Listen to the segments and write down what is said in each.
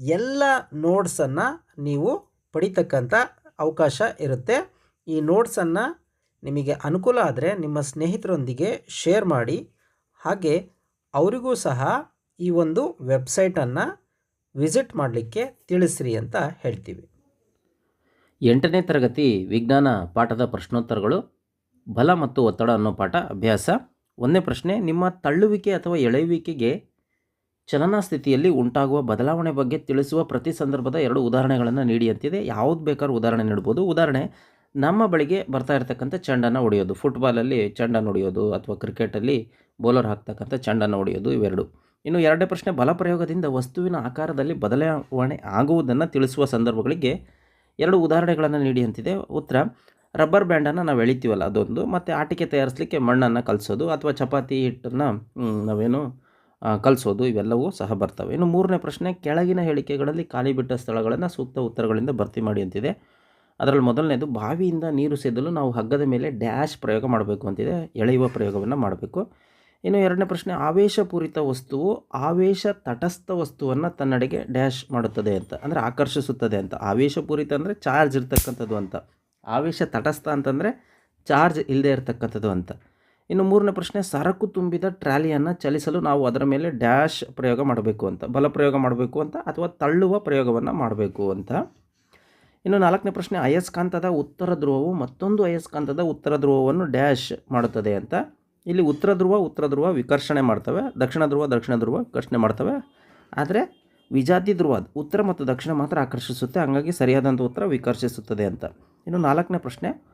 ಎಲ್ಲ ನೋಟ್ಸನ್ನು ನೀವು ಪಡಿತಕ್ಕಂಥ ಅವಕಾಶ ಇರುತ್ತೆ. ಈ ನೋಟ್ಸನ್ನು ನಿಮಗೆ ಅನುಕೂಲ ಆದರೆ ನಿಮ್ಮ ಸ್ನೇಹಿತರೊಂದಿಗೆ ಶೇರ್ ಮಾಡಿ. ಹಾಗೆ ಅವರಿಗೂ ಸಹ ಈ ಒಂದು ವೆಬ್ಸೈಟನ್ನು ವಿಸಿಟ್ ಮಾಡಲಿಕ್ಕೆ ತಿಳಿಸ್ರಿ ಅಂತ ಹೇಳ್ತೀವಿ. ಎಂಟನೇ ತರಗತಿ ವಿಜ್ಞಾನ ಪಾಠದ ಪ್ರಶ್ನೋತ್ತರಗಳು, ಬಲ ಮತ್ತು ಒತ್ತಡ ಅನ್ನೋ ಪಾಠ ಅಭ್ಯಾಸ. ಒಂದನೇ ಪ್ರಶ್ನೆ, ನಿಮ್ಮ ತಳ್ಳುವಿಕೆ ಅಥವಾ ಎಳೆಯುವಿಕೆಗೆ ಚಲನಾ ಸ್ಥಿತಿಯಲ್ಲಿ ಉಂಟಾಗುವ ಬದಲಾವಣೆ ಬಗ್ಗೆ ತಿಳಿಸುವ ಪ್ರತಿ ಸಂದರ್ಭದ ಎರಡು ಉದಾಹರಣೆಗಳನ್ನು ನೀಡಿ ಅಂತಿದೆ. ಯಾವ್ದು ಬೇಕಾದ್ರೂ ಉದಾಹರಣೆ ನೀಡ್ಬೋದು. ಉದಾಹರಣೆ, ನಮ್ಮ ಬಳಿಗೆ ಬರ್ತಾ ಇರತಕ್ಕಂಥ ಚೆಂಡನ್ನು ಹೊಡೆಯೋದು. ಫುಟ್ಬಾಲಲ್ಲಿ ಚೆಂಡನ್ನು ಹೊಡೆಯೋದು ಅಥವಾ ಕ್ರಿಕೆಟಲ್ಲಿ ಬೌಲರ್ ಹಾಕ್ತಕ್ಕಂಥ ಚೆಂಡನ್ನು ಹೊಡೆಯೋದು ಇವೆರಡು. ಇನ್ನು ಎರಡನೇ ಪ್ರಶ್ನೆ ಬಲ ಪ್ರಯೋಗದಿಂದ ವಸ್ತುವಿನ ಆಕಾರದಲ್ಲಿ ಬದಲಾವಣೆ ಆಗುವುದನ್ನು ತಿಳಿಸುವ ಸಂದರ್ಭಗಳಿಗೆ ಎರಡು ಉದಾಹರಣೆಗಳನ್ನು ನೀಡಿ ಅಂತಿದೆ. ಉತ್ತರ, ರಬ್ಬರ್ ಬ್ಯಾಂಡನ್ನು ನಾವು ಎಳಿತೀವಲ್ಲ ಅದೊಂದು, ಮತ್ತು ಆಟಿಕೆ ತಯಾರಿಸಲಿಕ್ಕೆ ಮಣ್ಣನ್ನು ಕಲಿಸೋದು ಅಥವಾ ಚಪಾತಿ ಹಿಟ್ಟನ್ನು ನಾವೇನು ಕಲಿಸೋದು, ಇವೆಲ್ಲವೂ ಸಹ ಬರ್ತವೆ. ಇನ್ನು ಮೂರನೇ ಪ್ರಶ್ನೆ, ಕೆಳಗಿನ ಹೇಳಿಕೆಗಳಲ್ಲಿ ಖಾಲಿ ಬಿಟ್ಟ ಸ್ಥಳಗಳನ್ನು ಸೂಕ್ತ ಉತ್ತರಗಳಿಂದ ಭರ್ತಿ ಮಾಡಿ ಅಂತಿದೆ. ಅದರಲ್ಲಿ ಮೊದಲನೇದು, ಬಾವಿಯಿಂದ ನೀರು ಸೇದಲು ನಾವು ಹಗ್ಗದ ಮೇಲೆ ಡ್ಯಾಶ್ ಪ್ರಯೋಗ ಮಾಡಬೇಕು ಅಂತಿದೆ. ಎಳೆಯುವ ಪ್ರಯೋಗವನ್ನು ಮಾಡಬೇಕು. ಇನ್ನು ಎರಡನೇ ಪ್ರಶ್ನೆ, ಆವೇಶಪೂರಿತ ವಸ್ತುವು ಆವೇಶ ತಟಸ್ಥ ವಸ್ತುವನ್ನು ತನ್ನಡೆಗೆ ಡ್ಯಾಶ್ ಮಾಡುತ್ತದೆ ಅಂತ, ಅಂದರೆ ಆಕರ್ಷಿಸುತ್ತದೆ ಅಂತ. ಆವೇಶಪೂರಿತ ಅಂದರೆ ಚಾರ್ಜ್ ಇರ್ತಕ್ಕಂಥದ್ದು ಅಂತ. ಆವೇಶ ತಟಸ್ಥ ಅಂತಂದರೆ ಚಾರ್ಜ್ ಇಲ್ಲದೆ ಇರತಕ್ಕಂಥದ್ದು ಅಂತ. ಇನ್ನು ಮೂರನೇ ಪ್ರಶ್ನೆ, ಸರಕು ತುಂಬಿದ ಟ್ರಾಲಿಯನ್ನು ಚಲಿಸಲು ನಾವು ಅದರ ಮೇಲೆ ಡ್ಯಾಶ್ ಪ್ರಯೋಗ ಮಾಡಬೇಕು ಅಂತ, ಬಲ ಪ್ರಯೋಗ ಮಾಡಬೇಕು ಅಂತ ಅಥವಾ ತಳ್ಳುವ ಪ್ರಯೋಗವನ್ನು ಮಾಡಬೇಕು ಅಂತ. ಇನ್ನು ನಾಲ್ಕನೇ ಪ್ರಶ್ನೆ, ಅಯಸ್ಕಾಂತದ ಉತ್ತರ ಧ್ರುವವು ಮತ್ತೊಂದು ಅಯಸ್ಕಾಂತದ ಉತ್ತರ ಧ್ರುವವನ್ನು ಡ್ಯಾಶ್ ಮಾಡುತ್ತದೆ ಅಂತ. ಇಲ್ಲಿ ಉತ್ತರ ಧ್ರುವ ಉತ್ತರ ಧ್ರುವ ವಿಕರ್ಷಣೆ ಮಾಡ್ತವೆ, ದಕ್ಷಿಣ ಧ್ರುವ ದಕ್ಷಿಣ ಧ್ರುವ ವಿಕರ್ಷಣೆ ಮಾಡ್ತವೆ. ಆದರೆ ವಿಜಾತಿ ಧ್ರುವ, ಉತ್ತರ ಮತ್ತು ದಕ್ಷಿಣ ಮಾತ್ರ ಆಕರ್ಷಿಸುತ್ತೆ, ಹಾಗಾಗಿ ಸರಿಯಾದಂಥ ಉತ್ತರ ವಿಕರ್ಷಿಸುತ್ತದೆ ಅಂತ. ಇನ್ನು ನಾಲ್ಕನೇ ಪ್ರಶ್ನೆ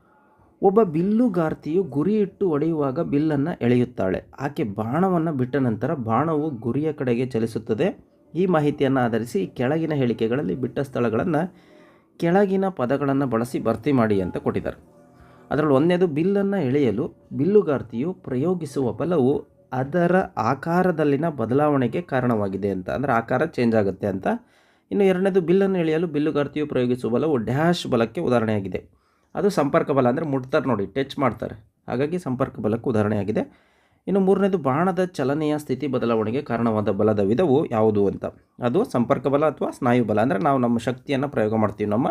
ಒಬ್ಬ ಬಿಲ್ಲುಗಾರ್ತಿಯು ಗುರಿ ಇಟ್ಟು ಹೊಡೆಯುವಾಗ ಬಿಲ್ಲನ್ನು ಎಳೆಯುತ್ತಾಳೆ. ಆಕೆ ಬಾಣವನ್ನು ಬಿಟ್ಟ ನಂತರ ಬಾಣವು ಗುರಿಯ ಕಡೆಗೆ ಚಲಿಸುತ್ತದೆ. ಈ ಮಾಹಿತಿಯನ್ನು ಆಧರಿಸಿ ಕೆಳಗಿನ ಹೇಳಿಕೆಗಳಲ್ಲಿ ಬಿಟ್ಟ ಸ್ಥಳಗಳನ್ನು ಕೆಳಗಿನ ಪದಗಳನ್ನು ಬಳಸಿ ಭರ್ತಿ ಮಾಡಿ ಅಂತ ಕೊಟ್ಟಿದ್ದಾರೆ. ಅದರಲ್ಲಿ ಒಂದನೇದು ಬಿಲ್ಲನ್ನು ಎಳೆಯಲು ಬಿಲ್ಲುಗಾರ್ತಿಯು ಪ್ರಯೋಗಿಸುವ ಬಲವು ಅದರ ಆಕಾರದಲ್ಲಿನ ಬದಲಾವಣೆಗೆ ಕಾರಣವಾಗಿದೆ ಅಂತ, ಅಂದರೆ ಆಕಾರ ಚೇಂಜ್ ಆಗುತ್ತೆ ಅಂತ. ಇನ್ನು ಎರಡನೇದು ಬಿಲ್ಲನ್ನು ಎಳೆಯಲು ಬಿಲ್ಲುಗಾರ್ತಿಯು ಪ್ರಯೋಗಿಸುವ ಬಲವು ಡ್ಯಾಶ್ ಬಲಕ್ಕೆ ಉದಾಹರಣೆಯಾಗಿದೆ. ಅದು ಸಂಪರ್ಕ ಬಲ ಅಂದರೆ ಮುಟ್ತಾರೆ ನೋಡಿ, ಟಚ್ ಮಾಡ್ತಾರೆ. ಹಾಗಾಗಿ ಸಂಪರ್ಕ ಬಲಕ್ಕೆ ಉದಾಹರಣೆಯಾಗಿದೆ ಇನ್ನು ಮೂರನೇದು, ಬಾಣದ ಚಲನೆಯ ಸ್ಥಿತಿ ಬದಲಾವಣೆಗೆ ಕಾರಣವಾದ ಬಲದ ವಿಧವು ಯಾವುದು ಅಂತ. ಅದು ಸಂಪರ್ಕ ಬಲ ಅಥವಾ ಸ್ನಾಯು ಬಲ ಅಂದರೆ ನಾವು ನಮ್ಮ ಶಕ್ತಿಯನ್ನು ಪ್ರಯೋಗ ಮಾಡ್ತೀವಿ, ನಮ್ಮ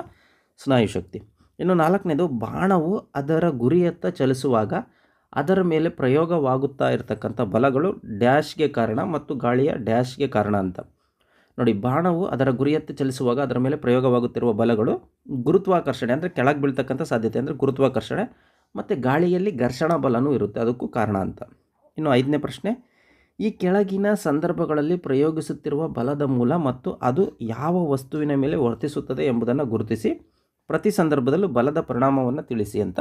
ಸ್ನಾಯು ಶಕ್ತಿ. ಇನ್ನು ನಾಲ್ಕನೇದು, ಬಾಣವು ಅದರ ಗುರಿಯತ್ತ ಚಲಿಸುವಾಗ ಅದರ ಮೇಲೆ ಪ್ರಯೋಗವಾಗುತ್ತಾ ಇರತಕ್ಕಂಥ ಬಲಗಳು ಡ್ಯಾಶ್ಗೆ ಕಾರಣ ಮತ್ತು ಗಾಳಿಯ ಡ್ಯಾಶ್ಗೆ ಕಾರಣ ಅಂತ. ನೋಡಿ, ಬಾಣವು ಅದರ ಗುರಿಯತ್ತ ಚಲಿಸುವಾಗ ಅದರ ಮೇಲೆ ಪ್ರಯೋಗವಾಗುತ್ತಿರುವ ಬಲಗಳು ಗುರುತ್ವಾಕರ್ಷಣೆ, ಅಂದರೆ ಕೆಳಗೆ ಬೀಳ್ತಕ್ಕಂಥ ಸಾಧ್ಯತೆ, ಅಂದರೆ ಗುರುತ್ವಾಕರ್ಷಣೆ, ಮತ್ತು ಗಾಳಿಯಲ್ಲಿ ಘರ್ಷಣಾ ಬಲನೂ ಇರುತ್ತೆ. ಅದಕ್ಕೂ ಕಾರಣ ಅಂತ. ಇನ್ನು ಐದನೇ ಪ್ರಶ್ನೆ, ಈ ಕೆಳಗಿನ ಸಂದರ್ಭಗಳಲ್ಲಿ ಪ್ರಯೋಗಿಸುತ್ತಿರುವ ಬಲದ ಮೂಲ ಮತ್ತು ಅದು ಯಾವ ವಸ್ತುವಿನ ಮೇಲೆ ವರ್ತಿಸುತ್ತದೆ ಎಂಬುದನ್ನು ಗುರುತಿಸಿ, ಪ್ರತಿ ಸಂದರ್ಭದಲ್ಲೂ ಬಲದ ಪರಿಣಾಮವನ್ನು ತಿಳಿಸಿ ಅಂತ.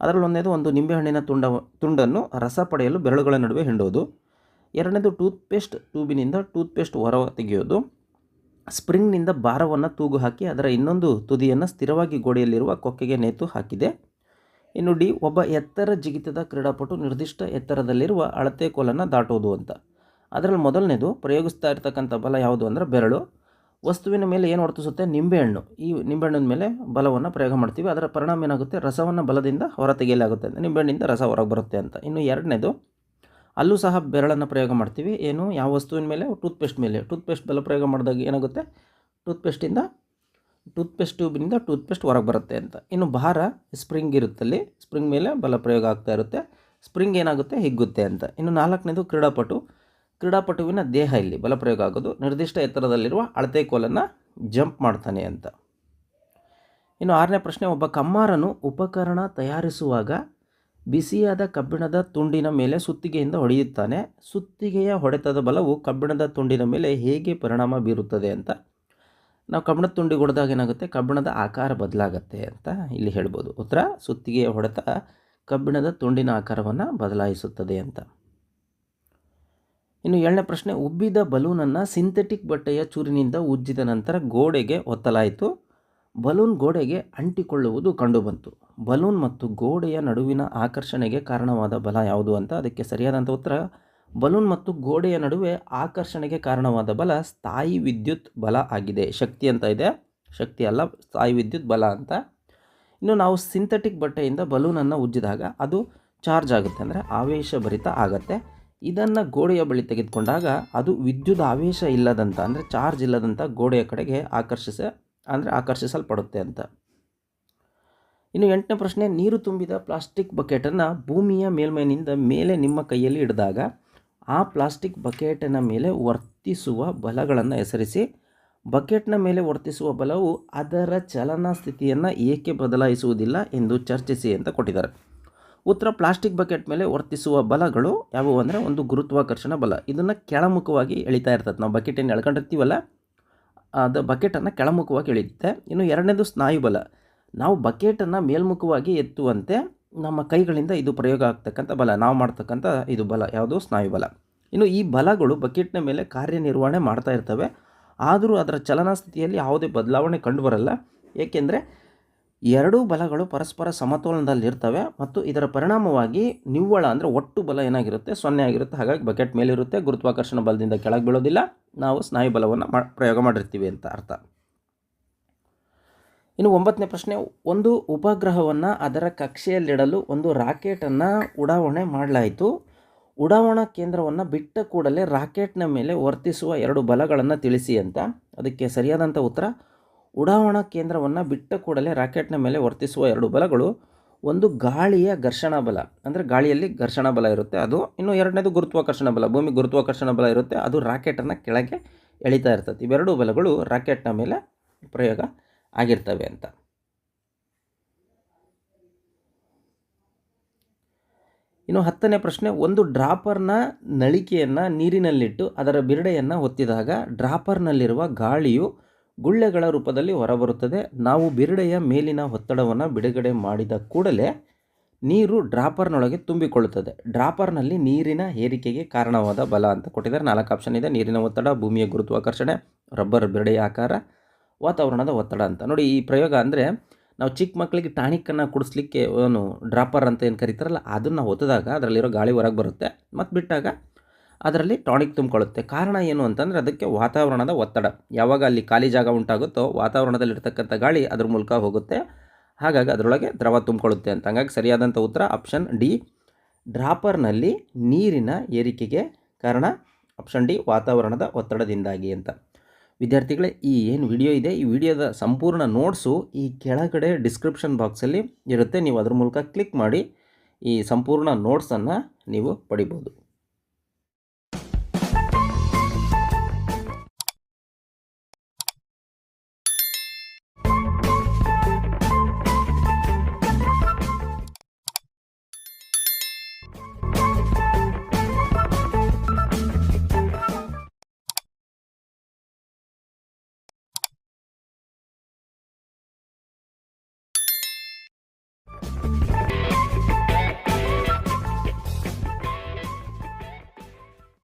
ಅದರಲ್ಲೊಂದೇದು ಒಂದು ನಿಂಬೆಹಣ್ಣಿನ ತುಂಡ, ತುಂಡನ್ನು ರಸ ಪಡೆಯಲು ಬೆರಳುಗಳ ನಡುವೆ ಹಿಂಡೋದು ಎರಡನೇದು ಟೂತ್ಪೇಸ್ಟ್ ಟ್ಯೂಬಿನಿಂದ ಟೂತ್ಪೇಸ್ಟ್ ಹೊರ ತೆಗೆಯೋದು. ಸ್ಪ್ರಿಂಗ್ನಿಂದ ಭಾರವನ್ನು ತೂಗು ಹಾಕಿ ಅದರ ಇನ್ನೊಂದು ತುದಿಯನ್ನು ಸ್ಥಿರವಾಗಿ ಗೋಡೆಯಲ್ಲಿರುವ ಕೊಕ್ಕೆಗೆ ನೇತು ಹಾಕಿದೆ. ಇನ್ನು ಡಿ, ಒಬ್ಬ ಎತ್ತರ ಜಿಗಿತದ ಕ್ರೀಡಾಪಟು ನಿರ್ದಿಷ್ಟ ಎತ್ತರದಲ್ಲಿರುವ ಅಳತೆ ಕೋಲನ್ನು ದಾಟೋದು ಅಂತ. ಅದರಲ್ಲಿ ಮೊದಲನೇದು ಪ್ರಯೋಗಿಸ್ತಾ ಇರ್ತಕ್ಕಂಥ ಬಲ ಯಾವುದು ಅಂದರೆ ಬೆರಳು. ವಸ್ತುವಿನ ಮೇಲೆ ಏನು ವರ್ತಿಸುತ್ತೆ? ನಿಂಬೆಹಣ್ಣು. ಈ ನಿಂಬೆಹಣ್ಣಿನ ಮೇಲೆ ಬಲವನ್ನು ಪ್ರಯೋಗ ಮಾಡ್ತೀವಿ. ಅದರ ಪರಿಣಾಮ ಏನಾಗುತ್ತೆ? ರಸವನ್ನು ಬಲದಿಂದ ಹೊರ ತೆಗೆಯಲಾಗುತ್ತೆ ನಿಂಬೆಹಣ್ಣಿಂದ ರಸ ಹೊರಗೆ ಬರುತ್ತೆ ಅಂತ. ಇನ್ನು ಎರಡನೇದು ಅಲ್ಲೂ ಸಹ ಬೆರಳನ್ನು ಪ್ರಯೋಗ ಮಾಡ್ತೀವಿ. ಏನು? ಯಾವ ವಸ್ತುವಿನ ಮೇಲೆ? ಟೂತ್ಪೇಸ್ಟ್ ಮೇಲೆ. ಟೂತ್ಪೇಸ್ಟ್ ಬಲ ಪ್ರಯೋಗ ಮಾಡಿದಾಗ ಏನಾಗುತ್ತೆ? ಟೂತ್ಪೇಸ್ಟಿಂದ, ಟೂತ್ಪೇಸ್ಟ್ ಟ್ಯೂಬಿನಿಂದ ಟೂತ್ಪೇಸ್ಟ್ ಹೊರಗೆ ಬರುತ್ತೆ ಅಂತ. ಇನ್ನು ಭಾರ ಸ್ಪ್ರಿಂಗ್ ಇರುತ್ತಲ್ಲಿ. ಸ್ಪ್ರಿಂಗ್ ಮೇಲೆ ಬಲ ಪ್ರಯೋಗ ಆಗ್ತಾ ಇರುತ್ತೆ. ಸ್ಪ್ರಿಂಗ್ ಏನಾಗುತ್ತೆ? ಹಿಗ್ಗುತ್ತೆ ಅಂತ. ಇನ್ನು ನಾಲ್ಕನೇದು ಕ್ರೀಡಾಪಟು. ಕ್ರೀಡಾಪಟುವಿನ ದೇಹ ಇಲ್ಲಿ ಬಲ ಪ್ರಯೋಗ ಆಗೋದು. ನಿರ್ದಿಷ್ಟ ಎತ್ತರದಲ್ಲಿರುವ ಅಳತೆ ಕೋಲನ್ನು ಜಂಪ್ ಮಾಡ್ತಾನೆ ಅಂತ. ಇನ್ನು ಆರನೇ ಪ್ರಶ್ನೆ, ಒಬ್ಬ ಕಮ್ಮಾರನು ಉಪಕರಣ ತಯಾರಿಸುವಾಗ ಬಿಸಿಯಾದ ಕಬ್ಬಿಣದ ತುಂಡಿನ ಮೇಲೆ ಸುತ್ತಿಗೆಯಿಂದ ಹೊಡೆಯುತ್ತಾನೆ. ಸುತ್ತಿಗೆಯ ಹೊಡೆತದ ಬಲವು ಕಬ್ಬಿಣದ ತುಂಡಿನ ಮೇಲೆ ಹೇಗೆ ಪರಿಣಾಮ ಬೀರುತ್ತದೆ ಅಂತ. ನಾವು ಕಬ್ಬಿಣದ ತುಂಡಿ ಹೊಡೆದಾಗ ಏನಾಗುತ್ತೆ? ಕಬ್ಬಿಣದ ಆಕಾರ ಬದಲಾಗತ್ತೆ ಅಂತ ಇಲ್ಲಿ ಹೇಳ್ಬೋದು. ಉತ್ತರ, ಸುತ್ತಿಗೆಯ ಹೊಡೆತ ಕಬ್ಬಿಣದ ತುಂಡಿನ ಆಕಾರವನ್ನು ಬದಲಾಯಿಸುತ್ತದೆ ಅಂತ. ಇನ್ನು ಏಳನೇ ಪ್ರಶ್ನೆ, ಉಬ್ಬಿದ ಬಲೂನನ್ನು ಸಿಂಥೆಟಿಕ್ ಬಟ್ಟೆಯ ಚೂರಿನಿಂದ ಉಜ್ಜಿದ ನಂತರ ಗೋಡೆಗೆ ಒತ್ತಲಾಯಿತು. ಬಲೂನ್ ಗೋಡೆಗೆ ಅಂಟಿಕೊಳ್ಳುವುದು ಕಂಡುಬಂತು. ಬಲೂನ್ ಮತ್ತು ಗೋಡೆಯ ನಡುವಿನ ಆಕರ್ಷಣೆಗೆ ಕಾರಣವಾದ ಬಲ ಯಾವುದು ಅಂತ ಅದಕ್ಕೆ ಸರಿಯಾದಂಥ ಉತ್ತರ, ಬಲೂನ್ ಮತ್ತು ಗೋಡೆಯ ನಡುವೆ ಆಕರ್ಷಣೆಗೆ ಕಾರಣವಾದ ಬಲ ಸ್ಥಾಯಿ ವಿದ್ಯುತ್ ಬಲ ಆಗಿದೆ. ಶಕ್ತಿ ಅಂತ ಇದೆ. ಶಕ್ತಿ ಅಲ್ಲ, ಸ್ಥಾಯಿ ವಿದ್ಯುತ್ ಬಲ ಅಂತ. ಇನ್ನು ನಾವು ಸಿಂಥೆಟಿಕ್ ಬಟ್ಟೆಯಿಂದ ಬಲೂನನ್ನು ಉಜ್ಜಿದಾಗ ಅದು ಚಾರ್ಜ್ ಆಗುತ್ತೆ ಅಂದರೆ ಆವೇಶಭರಿತ ಆಗತ್ತೆ. ಇದನ್ನು ಗೋಡೆಯ ಬಳಿ ತೆಗೆದುಕೊಂಡಾಗ ಅದು ವಿದ್ಯುತ್ ಆವೇಶ ಇಲ್ಲದಂಥ ಅಂದರೆ ಚಾರ್ಜ್ ಇಲ್ಲದಂಥ ಗೋಡೆಯ ಕಡೆಗೆ ಆಕರ್ಷಿಸ ಅಂದರೆ ಆಕರ್ಷಿಸಲ್ಪಡುತ್ತೆ ಅಂತ. ಇನ್ನು ಎಂಟನೇ ಪ್ರಶ್ನೆ, ನೀರು ತುಂಬಿದ ಪ್ಲಾಸ್ಟಿಕ್ ಬಕೆಟನ್ನು ಭೂಮಿಯ ಮೇಲ್ಮೈನಿಂದ ಮೇಲೆ ನಿಮ್ಮ ಕೈಯಲ್ಲಿ ಹಿಡಿದಾಗ ಆ ಪ್ಲಾಸ್ಟಿಕ್ ಬಕೆಟಿನ ಮೇಲೆ ವರ್ತಿಸುವ ಬಲಗಳನ್ನು ಹೆಸರಿಸಿ. ಬಕೆಟ್ನ ಮೇಲೆ ವರ್ತಿಸುವ ಬಲವು ಅದರ ಚಲನ ಸ್ಥಿತಿಯನ್ನು ಏಕೆ ಬದಲಾಯಿಸುವುದಿಲ್ಲ ಎಂದು ಚರ್ಚಿಸಿ ಅಂತ ಕೊಟ್ಟಿದ್ದಾರೆ. ಉತ್ತರ, ಪ್ಲಾಸ್ಟಿಕ್ ಬಕೆಟ್ ಮೇಲೆ ವರ್ತಿಸುವ ಬಲಗಳು ಯಾವುವು ಅಂದರೆ ಒಂದು ಗುರುತ್ವಾಕರ್ಷಣ ಬಲ. ಇದನ್ನು ಕೆಳಮುಖವಾಗಿ ಎಳಿತಾ ಇರ್ತದೆ. ನಾವು ಬಕೆಟನ್ನು ಎಳ್ಕೊಂಡಿರ್ತೀವಲ್ಲ ಅದು ಬಕೆಟನ್ನು ಕೆಳಮುಖವಾಗಿ ಎಳೆಯುತ್ತೆ. ಇನ್ನು ಎರಡನೇದು ಸ್ನಾಯುಬಲ. ನಾವು ಬಕೆಟನ್ನು ಮೇಲ್ಮುಖವಾಗಿ ಎತ್ತುವಂತೆ ನಮ್ಮ ಕೈಗಳಿಂದ ಇದು ಪ್ರಯೋಗ ಆಗ್ತಕ್ಕಂಥ ಬಲ, ನಾವು ಮಾಡ್ತಕ್ಕಂಥ ಇದು ಬಲ, ಯಾವುದು ಸ್ನಾಯುಬಲ. ಇನ್ನು ಈ ಬಲಗಳು ಬಕೆಟ್ನ ಮೇಲೆ ಕಾರ್ಯನಿರ್ವಹಣೆ ಮಾಡ್ತಾ ಇರ್ತವೆ. ಆದರೂ ಅದರ ಚಲನಾ ಸ್ಥಿತಿಯಲ್ಲಿ ಯಾವುದೇ ಬದಲಾವಣೆ ಕಂಡುಬರಲ್ಲ. ಏಕೆಂದರೆ ಎರಡೂ ಬಲಗಳು ಪರಸ್ಪರ ಸಮತೋಲನದಲ್ಲಿರ್ತವೆ ಮತ್ತು ಇದರ ಪರಿಣಾಮವಾಗಿ ನಿವ್ವಳ ಅಂದರೆ ಒಟ್ಟು ಬಲ ಏನಾಗಿರುತ್ತೆ? ಸೊನ್ನೆ ಆಗಿರುತ್ತೆ. ಹಾಗಾಗಿ ಬಕೆಟ್ ಮೇಲಿರುತ್ತೆ. ಗುರುತ್ವಾಕರ್ಷಣ ಬಲದಿಂದ ಕೆಳಗೆ ಬೀಳೋದಿಲ್ಲ. ನಾವು ಸ್ನಾಯು ಬಲವನ್ನು ಮಾ, ಪ್ರಯೋಗ ಮಾಡಿರ್ತೀವಿ ಅಂತ ಅರ್ಥ. ಇನ್ನು ಒಂಬತ್ತನೇ ಪ್ರಶ್ನೆ, ಒಂದು ಉಪಗ್ರಹವನ್ನು ಅದರ ಕಕ್ಷೆಯಲ್ಲಿಡಲು ಒಂದು ರಾಕೆಟನ್ನು ಉಡಾವಣೆ ಮಾಡಲಾಯಿತು. ಉಡಾವಣಾ ಕೇಂದ್ರವನ್ನು ಬಿಟ್ಟ ಕೂಡಲೇ ರಾಕೆಟ್ನ ಮೇಲೆ ವರ್ತಿಸುವ ಎರಡು ಬಲಗಳನ್ನು ತಿಳಿಸಿ ಅಂತ. ಅದಕ್ಕೆ ಸರಿಯಾದಂಥ ಉತ್ತರ, ಉಡಾವಣಾ ಕೇಂದ್ರವನ್ನು ಬಿಟ್ಟ ಕೂಡಲೇ ರಾಕೆಟ್ನ ಮೇಲೆ ವರ್ತಿಸುವ ಎರಡು ಬಲಗಳು. ಒಂದು ಗಾಳಿಯ ಘರ್ಷಣ ಬಲ, ಅಂದರೆ ಗಾಳಿಯಲ್ಲಿ ಘರ್ಷಣ ಬಲ ಇರುತ್ತೆ. ಅದು ಇನ್ನು ಎರಡನೇದು ಗುರುತ್ವಾಕರ್ಷಣ ಬಲ, ಭೂಮಿ ಗುರುತ್ವಾಕರ್ಷಣ ಬಲ ಇರುತ್ತೆ. ಅದು ರಾಕೆಟನ್ನು ಕೆಳಗೆ ಎಳಿತಾ ಇರ್ತದೆ. ಇವೆರಡೂ ಬಲಗಳು ರಾಕೆಟ್ನ ಮೇಲೆ ಪ್ರಯೋಗ ಆಗಿರ್ತವೆ ಅಂತ. ಇನ್ನು ಹತ್ತನೇ ಪ್ರಶ್ನೆ, ಒಂದು ಡ್ರಾಪರ್ನ ನಳಿಕೆಯನ್ನು ನೀರಿನಲ್ಲಿಟ್ಟು ಅದರ ಬಿರಡೆಯನ್ನು ಒತ್ತಿದಾಗ ಡ್ರಾಪರ್ನಲ್ಲಿರುವ ಗಾಳಿಯು ಗುಳ್ಳೆಗಳ ರೂಪದಲ್ಲಿ ಹೊರಬರುತ್ತದೆ. ನಾವು ಬಿರಡೆಯ ಮೇಲಿನ ಒತ್ತಡವನ್ನು ಬಿಡುಗಡೆ ಮಾಡಿದ ಕೂಡಲೇ ನೀರು ಡ್ರಾಪರ್ನೊಳಗೆ ತುಂಬಿಕೊಳ್ಳುತ್ತದೆ. ಡ್ರಾಪರ್ನಲ್ಲಿ ನೀರಿನ ಏರಿಕೆಗೆ ಕಾರಣವಾದ ಬಲ ಅಂತ ಕೊಟ್ಟಿದ್ದಾರೆ. ನಾಲ್ಕು ಆಪ್ಷನ್ ಇದೆ. ನೀರಿನ ಒತ್ತಡ, ಭೂಮಿಯ ಗುರುತ್ವಾಕರ್ಷಣೆ ರಬ್ಬರ್ ಬಿರಡೆಯ ಆಕಾರ, ವಾತಾವರಣದ ಒತ್ತಡ ಅಂತ. ನೋಡಿ, ಈ ಪ್ರಯೋಗ ಅಂದರೆ ನಾವು ಚಿಕ್ಕ ಮಕ್ಕಳಿಗೆ ಟಾನಿಕನ್ನು ಕುಡಿಸ್ಲಿಕ್ಕೆ ಏನು ಡ್ರಾಪರ್ ಅಂತ ಏನು ಕರೀತಾರಲ್ಲ, ಅದನ್ನು ಒತ್ತಿದಾಗ ಅದರಲ್ಲಿರೋ ಗಾಳಿ ಹೊರಗೆ ಬರುತ್ತೆ. ಮತ್ತು ಬಿಟ್ಟಾಗ ಅದರಲ್ಲಿ ಟಾನಿಕ್ ತುಂಬಿಕೊಳ್ಳುತ್ತೆ. ಕಾರಣ ಏನು ಅಂತಂದರೆ ಅದಕ್ಕೆ ವಾತಾವರಣದ ಒತ್ತಡ. ಯಾವಾಗ ಅಲ್ಲಿ ಖಾಲಿ ಜಾಗ ಉಂಟಾಗುತ್ತೋ ವಾತಾವರಣದಲ್ಲಿರ್ತಕ್ಕಂಥ ಗಾಳಿ ಅದ್ರ ಮೂಲಕ ಹೋಗುತ್ತೆ. ಹಾಗಾಗಿ ಅದರೊಳಗೆ ದ್ರವ ತುಂಬಿಕೊಳ್ಳುತ್ತೆ ಅಂತ. ಹಂಗಾಗಿ ಸರಿಯಾದಂಥ ಉತ್ತರ ಆಪ್ಷನ್ ಡಿ. ಡ್ರಾಪರ್ನಲ್ಲಿ ನೀರಿನ ಏರಿಕೆಗೆ ಕಾರಣ ಆಪ್ಷನ್ ಡಿ ವಾತಾವರಣದ ಒತ್ತಡದಿಂದಾಗಿ ಅಂತ. ವಿದ್ಯಾರ್ಥಿಗಳೇ, ಈ ಏನು ವಿಡಿಯೋ ಇದೆ, ಈ ವಿಡಿಯೋದ ಸಂಪೂರ್ಣ ನೋಟ್ಸು ಈ ಕೆಳಗಡೆ ಡಿಸ್ಕ್ರಿಪ್ಷನ್ ಬಾಕ್ಸಲ್ಲಿ ಇರುತ್ತೆ. ನೀವು ಅದ್ರ ಮೂಲಕ ಕ್ಲಿಕ್ ಮಾಡಿ ಈ ಸಂಪೂರ್ಣ ನೋಟ್ಸನ್ನು ನೀವು ಪಡಿಬೋದು.